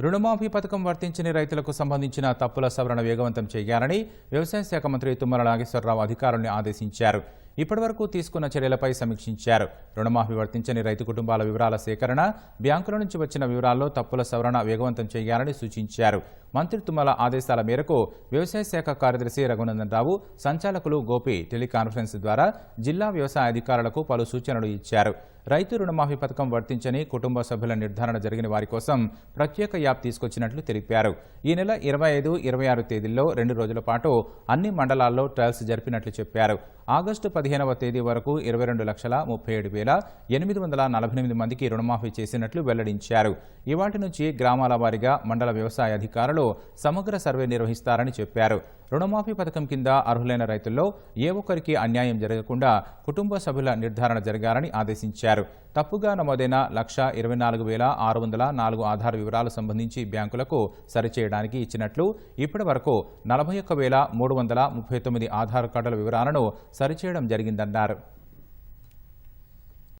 రుణమాఫీ పథకం వర్తించని రైతులకు సంబంధించిన తప్పుల సవరణ వేగవంతం చేయాలని వ్యవసాయ శాఖ మంత్రి తుమ్మల నాగేశ్వరరావు అధికారులను ఆదేశించారు. ఇప్పటివరకు తీసుకున్న చర్యలపై సమీక్షించారు. రుణమాఫీ వర్తించని రైతు కుటుంబాల వివరాల సేకరణ బ్యాంకుల నుంచి వచ్చిన వివరాల్లో తప్పుల సవరణ వేగవంతం చేయాలని సూచించారు. మంత్రి తుమ్మల ఆదేశాల మేరకు వ్యవసాయ శాఖ కార్యదర్శి రఘునందన్ రావు సంచాలకులు గోపి టెలికాన్ఫరెన్స్ ద్వారా జిల్లా వ్యవసాయ అధికారులకు పలు సూచనలు ఇచ్చారు. రైతు రుణమాఫీ పథకం వర్తించని కుటుంబ సభ్యుల నిర్ధారణ జరిగిన వారి కోసం ప్రత్యేక యాప్ తీసుకొచ్చినట్లు తెలిపారు. ఈ నెల ఇరవై ఐదు ఇరవై ఆరు తేదీల్లో రెండు రోజుల పాటు అన్ని మండలాల్లో ట్రయల్స్ జరిపినట్లు చెప్పారు. ఆగస్టు పదిహేనవ తేదీ వరకు ఇరవై రెండు లక్షల ముప్పై ఏడు వేల ఎనిమిది వందల నలభై ఎనిమిది మందికి రుణమాఫీ చేసినట్లు వెల్లడించారు. ఇవాటి నుంచి గ్రామాల వారీగా మండల వ్యవసాయ అధికారులు సమగ్ర సర్వే నిర్వహిస్తారని చెప్పారు. రుణమాఫీ పథకం కింద అర్హులైన రైతుల్లో ఏ ఒక్కరికి అన్యాయం జరగకుండా కుటుంబ సభ్యుల నిర్ధారణ జరగాలని ఆదేశించారు. తప్పుగా నమోదైన లక్ష ఇరవై నాలుగు వేల ఆరు వందల నాలుగు ఆధార్ వివరాలు సంబంధించి బ్యాంకులకు సరిచేయడానికి ఇచ్చినట్లు ఇప్పటి వరకు నలభై ఒక్క వేల మూడు వందల ముప్పై తొమ్మిది ఆధార్ కార్డుల వివరాలను సరిచేయడం జరిగిందన్నారు.